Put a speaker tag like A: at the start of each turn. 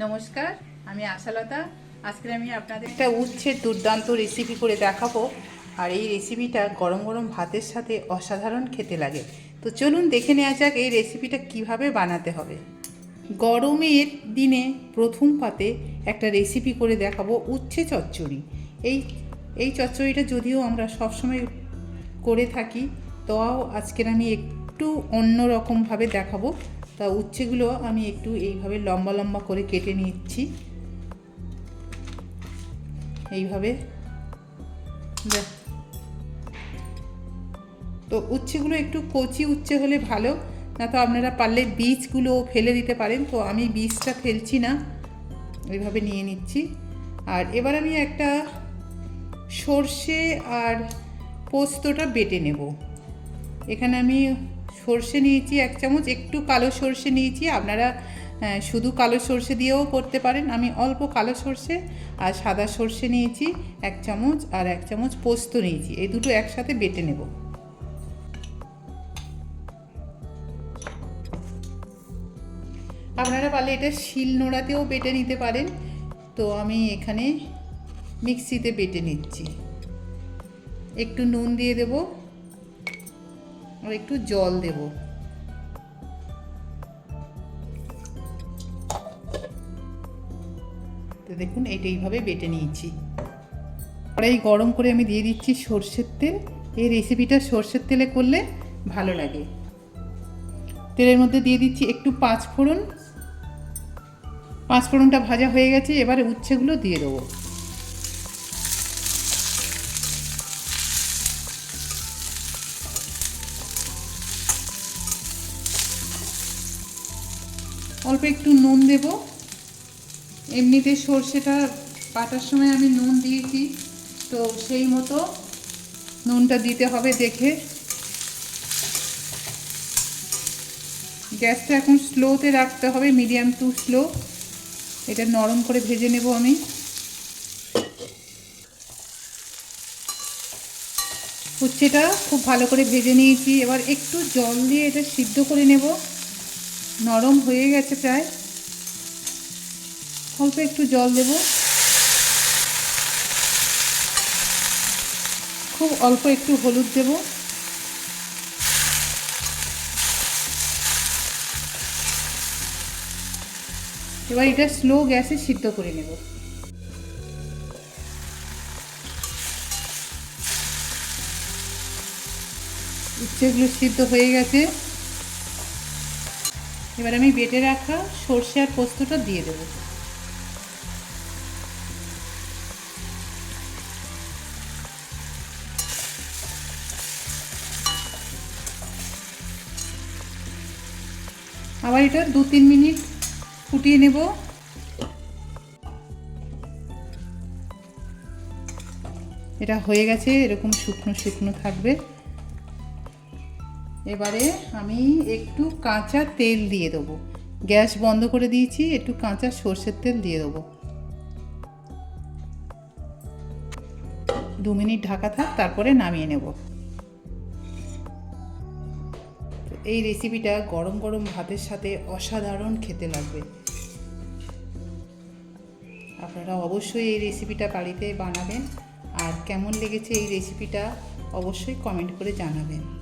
A: নমস্কার, আমি আশালতা। আজকে আমি আপনাদের একটা উচ্ছের দুর্দান্ত রেসিপি করে দেখাবো। আর এই রেসিপিটা গরম গরম ভাতের সাথে অসাধারণ খেতে লাগে। তো চলুন দেখে নেওয়া যাক এই রেসিপিটা কীভাবে বানাতে হবে। গরমের দিনে প্রথম পাতে একটা রেসিপি করে দেখাবো উচ্ছে চচ্চড়ি। এই এই চচ্চড়িটা যদিও আমরা সবসময় করে থাকি তাও আজকের আমি একটু অন্য রকমভাবে দেখাবো। তা উচ্ছেগুলো আমি একটু এইভাবে লম্বা লম্বা করে কেটে নিচ্ছি। এইভাবে। তো উচ্ছেগুলো একটু কচি উচ্ছে হলে ভালো, না তো আপনারা পারলে বীজগুলো ফেলে দিতে পারেন। তো আমি বীজটা ফেলছি না, এইভাবে নিয়ে নিচ্ছি। আর এবার আমি একটা সর্ষে আর পোস্তটা বেটে নেব। এখানে আমি সর্ষে নিয়েছি, এক চামচ একটু কালো সর্ষে নিয়েছি। আপনারা শুধু কালো সর্ষে দিয়েও করতে পারেন। আমি অল্প কালো সর্ষে আর সাদা সর্ষে নিয়েছি, এক চামচ আর এক চামচ পোস্ত নিয়েছি। এই দুটো একসাথে বেটে নেব। আপনারা পারলে এটা শিল নোড়াতেও বেটে নিতে পারেন। তো আমি এখানে মিক্সিতে বেটে নিচ্ছি। একটু নুন দিয়ে দেব। আর একটু জল দেব। তো দেখুন, এটা এইভাবে বেটে নিয়েছি। কড়াই গরম করে আমি দিয়ে দিচ্ছি সর্ষের তেল। এই রেসিপিটা সর্ষের তেলে করলে ভালো লাগে। তেলের মধ্যে দিয়ে দিচ্ছি একটু পাঁচ ফোড়ন পাঁচ ফোড়নটা ভাজা হয়ে গেছে, এবারে উচ্ছেগুলো দিয়ে দেবো। অল্প একটু নুন দেব। এমনিতে সর্ষেটা বাটার সময় আমি নুন দিয়েছি, তো সেই মতো নুনটা দিতে হবে দেখে। গ্যাসটা এখন স্লোতে রাখতে হবে, মিডিয়াম টু স্লো। এটা নরম করে ভেজে নেব আমি। উচ্ছেটা খুব ভালো করে ভেজে নিয়েছি। এবার একটু জল দিয়ে এটা সিদ্ধ করে নেব। নরম হয়ে গেছে প্রায়। অল্প একটু জল দেব। খুব অল্প একটু হলুদ দেব। এবার এটা স্লো গ্যাসে সিদ্ধ করে নেব। উচ্ছেগুলো সিদ্ধ হয়ে গেছে। এবার আমি বেটে রাখা সর্ষে আর পোস্তটা দিয়ে দেবো। আবার এটা দু তিন মিনিট ফুটিয়ে নেব। এটা হয়ে গেছে, এরকম শুকনো শুকনো থাকবে। এবারে আমি একটু কাঁচা তেল দিয়ে দেবো। গ্যাস বন্ধ করে দিয়েছি, একটু কাঁচা সর্ষের তেল দিয়ে দেবো। দু মিনিট ঢাকা থাক, তারপরে নামিয়ে নেব। এই রেসিপিটা গরম গরম ভাতের সাথে অসাধারণ খেতে লাগবে। আপনারা অবশ্যই এই রেসিপিটা বাড়িতে বানাবেন, আর কেমন লেগেছে এই রেসিপিটা অবশ্যই কমেন্ট করে জানাবেন।